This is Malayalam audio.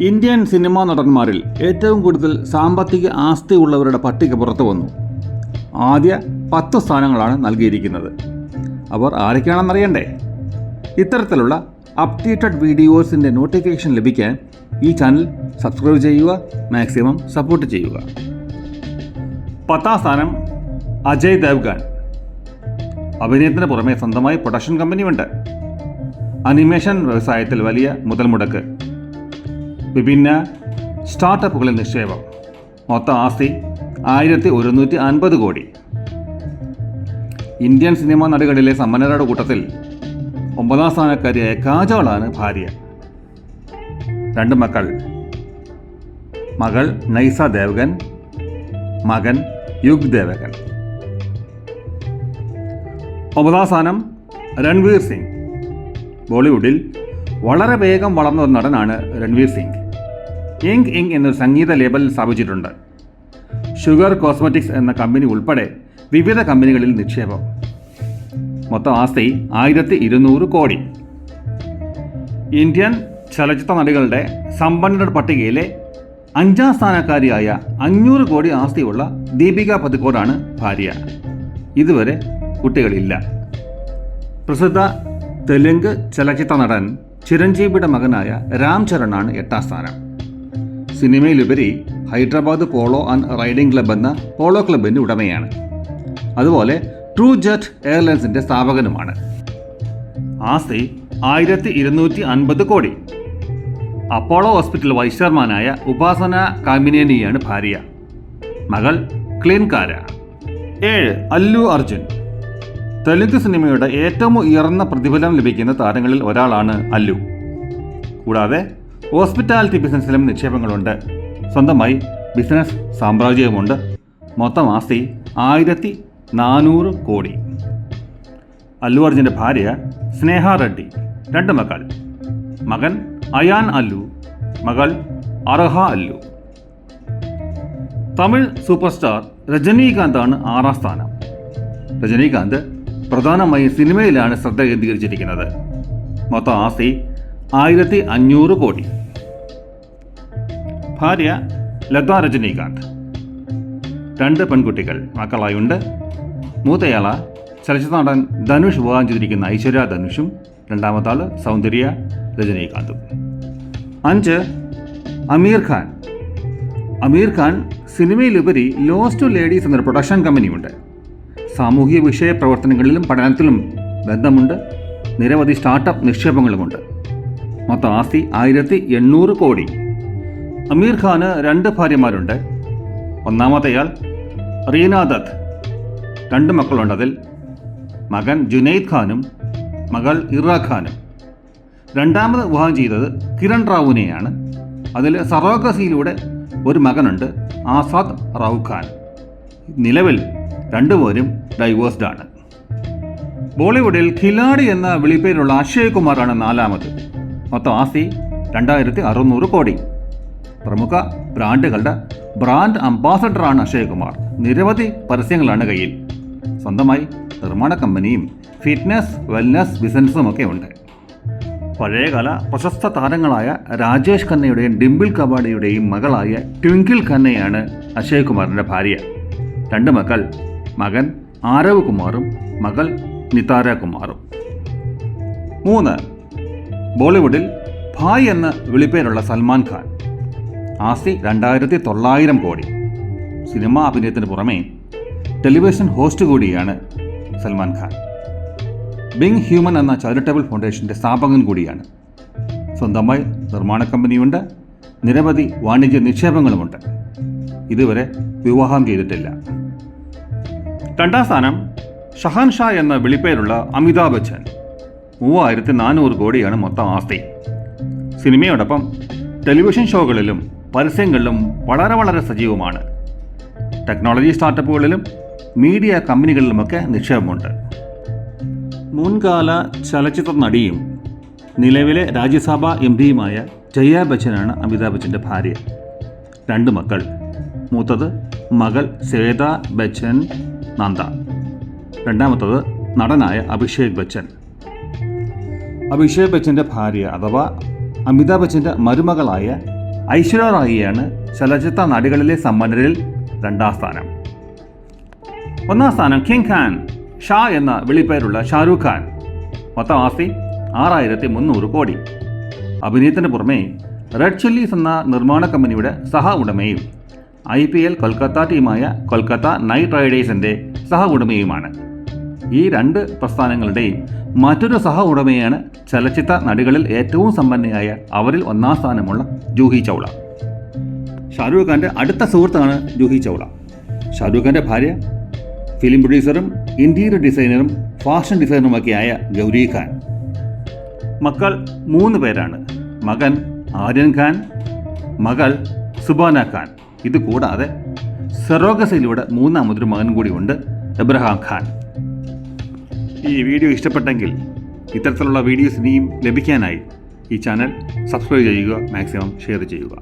ഇന്ത്യൻ സിനിമാ നടന്മാരിൽ ഏറ്റവും കൂടുതൽ സാമ്പത്തിക ആസ്തി ഉള്ളവരുടെ പട്ടിക പുറത്തു വന്നു. ആദ്യ പത്ത് സ്ഥാനങ്ങളാണ് നൽകിയിരിക്കുന്നത്. അവർ ആരൊക്കെയാണെന്നറിയണ്ടേ ഇത്തരത്തിലുള്ള അപ്ഡേറ്റഡ് വീഡിയോസിന്റെ നോട്ടിഫിക്കേഷൻ ലഭിക്കാൻ ഈ ചാനൽ സബ്സ്ക്രൈബ് ചെയ്യുക മാക്സിമം സപ്പോർട്ട് ചെയ്യുക. പത്താം സ്ഥാനം അജയ് ദേവ്ഗാൻ. അഭിനയത്തിന് പുറമെ സ്വന്തമായി പ്രൊഡക്ഷൻ കമ്പനിയുണ്ട്. അനിമേഷൻ വ്യവസായത്തിൽ വലിയ മുതൽ മുടക്ക് വിഭിന്ന സ്റ്റാർട്ടപ്പുകളിൽ നിക്ഷേപം. മൊത്തം ആസ്തി ആയിരത്തി ഒരുന്നൂറ്റി അൻപത് കോടി. ഇന്ത്യൻ സിനിമാ നടികളിലെ സമ്പന്നരുടെ കൂട്ടത്തിൽ ഒമ്പതാം സ്ഥാനക്കാരിയായ കാജോളാണ് ഭാര്യ. രണ്ട് മക്കൾ. മകൾ നൈസ ദേവകൻ മകൻ യുഗ് ദേവകൻ ഒമ്പതാം സ്ഥാനം രൺവീർ സിംഗ്. ബോളിവുഡിൽ വളരെ വേഗം വളർന്ന ഒരു നടനാണ് രൺവീർ സിംഗ്. ഇങ് ഇങ് എന്നൊരു സംഗീത ലേബൽ സ്ഥാപിച്ചിട്ടുണ്ട്. ഷുഗർ കോസ്മെറ്റിക്സ് എന്ന കമ്പനി ഉൾപ്പെടെ വിവിധ കമ്പനികളിൽ നിക്ഷേപം. മൊത്തം ആസ്തി ആയിരത്തി ഇരുന്നൂറ് കോടി. ഇന്ത്യൻ ചലച്ചിത്ര നടികളുടെ സമ്പന്നരുടെ പട്ടികയിലെ അഞ്ചാം സ്ഥാനക്കാരിയായ അഞ്ഞൂറ് കോടി ആസ്തിയുള്ള ദീപിക പതുക്കോടാണ് ഭാര്യ. ഇതുവരെ കുട്ടികളില്ല. പ്രസിദ്ധ തെലുങ്ക് ചലച്ചിത്ര നടൻ ചിരഞ്ജീവിയുടെ മകനായ രാം ചരണാണ് എട്ടാം സ്ഥാനം. സിനിമയിലുപരി Hyderabad polo and riding club എന്ന പോളോ ക്ലബിന്റെ ഉടമയാണ്. അതുപോലെ ട്രൂ ജെറ്റ് എയർലൈൻസിന്റെ സ്ഥാപകനുമാണ്. ആസ്തി ആയിരത്തി ഇരുന്നൂറ്റി അൻപത് കോടി. അപ്പോളോ ഹോസ്പിറ്റൽ വൈസ് ചെയർമാനായ ഉപാസന കാമിനേനിയാണ് ഭാര്യ. മകൾ ക്ലീൻകാര. ഏഴ് അല്ലു അർജുൻ. തെലുങ്ക് സിനിമയുടെ ഏറ്റവും ഉയർന്ന പ്രതിഫലം ലഭിക്കുന്ന താരങ്ങളിൽ ഒരാളാണ് അല്ലു. കൂടാതെ ഹോസ്പിറ്റാലിറ്റി ബിസിനസ്സിലും നിക്ഷേപങ്ങളുണ്ട്. സ്വന്തമായി ബിസിനസ് സാമ്രാജ്യവുമുണ്ട്. മൊത്തം ആസ്തി ആയിരത്തി നാനൂറ് കോടി. അല്ലു അർജുന്റെ ഭാര്യ സ്നേഹ റെഡ്ഡി രണ്ട് മക്കൾ. മകൻ അയാൻ അല്ലു മകൾ അർഹ അല്ലു. തമിഴ് സൂപ്പർ സ്റ്റാർ രജനീകാന്താണ് ആറാം സ്ഥാനം. രജനീകാന്ത് പ്രധാനമായും സിനിമയിലാണ് ശ്രദ്ധ കേന്ദ്രീകരിച്ചിരിക്കുന്നത്. മൊത്തം ആസ്തി ആയിരത്തി അഞ്ഞൂറ് കോടി. ഭാര്യ ലത രജനീകാന്ത്. രണ്ട് പെൺകുട്ടികൾ. മക്കളായുണ്ട്. മൂത്തയാള ചലച്ചിത്ര നടൻ ധനുഷ് വിവാഹം ചെയ്തിരിക്കുന്ന ഐശ്വര്യ ധനുഷും രണ്ടാമത്താൾ സൗന്ദര്യ രജനീകാന്തും. അഞ്ച് അമീർ ഖാൻ. അമീർ ഖാൻ സിനിമയിലുപരി ലോസ്റ്റ് ടു ലേഡീസ് എന്നൊരു പ്രൊഡക്ഷൻ കമ്പനിയുണ്ട് സാമൂഹിക വിഷയ പ്രവർത്തനങ്ങളിലും പഠനത്തിലും ബന്ധമുണ്ട്. നിരവധി സ്റ്റാർട്ടപ്പ് നിക്ഷേപങ്ങളുമുണ്ട്. മൊത്തം ആസ്തി ആയിരത്തി എണ്ണൂറ് കോടി. അമീർ ഖാന് രണ്ട് ഭാര്യമാരുണ്ട്. ഒന്നാമത്തെയാൾ റീന ദത്ത്. രണ്ട് മക്കളുണ്ട് അതിൽ മകൻ ജുനൈദ് ഖാനും മകൾ ഇറ ഖാനും. രണ്ടാമത് വിവാഹം ചെയ്തത് കിരൺ റാവുവിനെയാണ് അതിൽ സറോഗസിയിലൂടെ ഒരു മകനുണ്ട് ആസാദ് റാവു ഖാൻ നിലവിൽ രണ്ടുപേരും ഡൈവേഴ്സ്ഡ് ആണ്. ബോളിവുഡിൽ ഖിലാഡി എന്ന വിളിപ്പേരുള്ള അക്ഷയ് കുമാറാണ് നാലാമത്. മൊത്തം ആസ്തി രണ്ടായിരത്തി അറുന്നൂറ് കോടി. പ്രമുഖ ബ്രാൻഡുകളുടെ ബ്രാൻഡ് അംബാസഡറാണ് അക്ഷയ് കുമാർ നിരവധി പരസ്യങ്ങളാണ് കയ്യിൽ. സ്വന്തമായി നിർമ്മാണ കമ്പനിയും ഫിറ്റ്നസ് വെൽനസ് ബിസിനസ്സുമൊക്കെ ഉണ്ട്. പഴയകാല പ്രശസ്ത താരങ്ങളായ രാജേഷ് ഖന്നയുടെയും ഡിംപിൾ കബാഡിയുടെയും മകളായ ട്വിങ്കിൾ ഖന്നയാണ് അക്ഷയ് കുമാറിന്റെ ഭാര്യ. രണ്ട് മക്കൾ മകൻ ആരവ് കുമാറും മകൾ നിതാര കുമാറും മൂന്ന് ബോളിവുഡിൽ ഭായ് എന്ന വിളിപ്പേരുള്ള സൽമാൻ ഖാൻ. ആസ്തി രണ്ടായിരത്തി തൊള്ളായിരം കോടി. സിനിമാ അഭിനയത്തിന് പുറമേ ടെലിവിഷൻ ഹോസ്റ്റ് കൂടിയാണ് സൽമാൻ ഖാൻ. ബിങ് ഹ്യൂമൻ എന്ന ചാരിറ്റബിൾ ഫൗണ്ടേഷന്റെ സ്ഥാപകൻ കൂടിയാണ്. സ്വന്തമായി നിർമ്മാണ കമ്പനിയുണ്ട്. നിരവധി വാണിജ്യ നിക്ഷേപങ്ങളുമുണ്ട്. ഇതുവരെ വിവാഹം ചെയ്തിട്ടില്ല. രണ്ടാം സ്ഥാനം ഷഹാൻ ഷാ എന്ന വിളിപ്പേരുള്ള അമിതാഭ് ബച്ചൻ. മൂവായിരത്തി നാനൂറ് കോടിയാണ് മൊത്തം ആസ്തി. സിനിമയോടൊപ്പം ടെലിവിഷൻ ഷോകളിലും പരസ്യങ്ങളിലും വളരെ വളരെ സജീവമാണ്. ടെക്നോളജി സ്റ്റാർട്ടപ്പുകളിലും മീഡിയ കമ്പനികളിലുമൊക്കെ നിക്ഷേപമുണ്ട്. മുൻകാല ചലച്ചിത്ര നടിയും നിലവിലെ രാജ്യസഭാ എം പിയുമായ ജയ ബച്ചനാണ് അമിതാഭ് ബച്ചന്റെ ഭാര്യ. രണ്ട് മക്കൾ. മൂത്തത് മകൾ ശ്വേത ബച്ചൻ നന്ദ. രണ്ടാമത്തത് നടനായ അഭിഷേക് ബച്ചൻ. അഭിഷേക് ബച്ചന്റെ ഭാര്യ അഥവാ അമിതാഭ് ബച്ചന്റെ മരുമകളായ ഐശ്വര്യ റായിയാണ് ചലച്ചിത്ര നടികളിലെ സമ്പന്നരിൽ രണ്ടാം സ്ഥാനം. ഒന്നാം സ്ഥാനം കിങ് ഖാൻ ഷാ എന്ന വിളിപ്പേരുള്ള ഷാരൂഖ് ഖാൻ. മൊത്തം ആസ്തി ആറായിരത്തി മുന്നൂറ് കോടി. അഭിനയത്തിന് പുറമെ റെഡ് ചില്ലീസ് എന്ന നിർമ്മാണ കമ്പനിയുടെ സഹ ഉടമയും ഐ പി എൽ കൊൽക്കത്ത ടീമായ കൊൽക്കത്ത നൈറ്റ് റൈഡേഴ്സിന്റെ സഹ ഉടമയുമാണ് ഈ രണ്ട് പ്രസ്ഥാനങ്ങളുടെയും മറ്റൊരു സഹ ഉടമയാണ് ചലച്ചിത്ര നടികളിൽ ഏറ്റവും സമ്പന്നയായ അവരിൽ ഒന്നാം സ്ഥാനമുള്ള ജൂഹി ചൗള. ഷാരൂഖ് ഖാന്റെ അടുത്ത സുഹൃത്താണ് ജൂഹി ചൗള. ഷാരൂഖ് ഖാന്റെ ഭാര്യ ഫിലിം പ്രൊഡ്യൂസറും ഇന്റീരിയർ ഡിസൈനറും ഫാഷൻ ഡിസൈനറുമൊക്കെയായ ഗൗരി ഖാൻ. മക്കൾ മൂന്ന് പേരാണ്. മകൻ ആര്യൻ ഖാൻ മകൾ സുബാന ഖാൻ. ഇത് കൂടാതെ സെറോഗസയിലൂടെ മൂന്നാമതൊരു മകൻ കൂടിയുണ്ട് എബ്രഹാം ഖാൻ. ഈ വീഡിയോ ഇഷ്ടപ്പെട്ടെങ്കിൽ ഇത്തരത്തിലുള്ള വീഡിയോസ് ഇനിയും ലഭിക്കാനായി ഈ ചാനൽ സബ്സ്ക്രൈബ് ചെയ്യുക മാക്സിമം ഷെയർ ചെയ്യുക.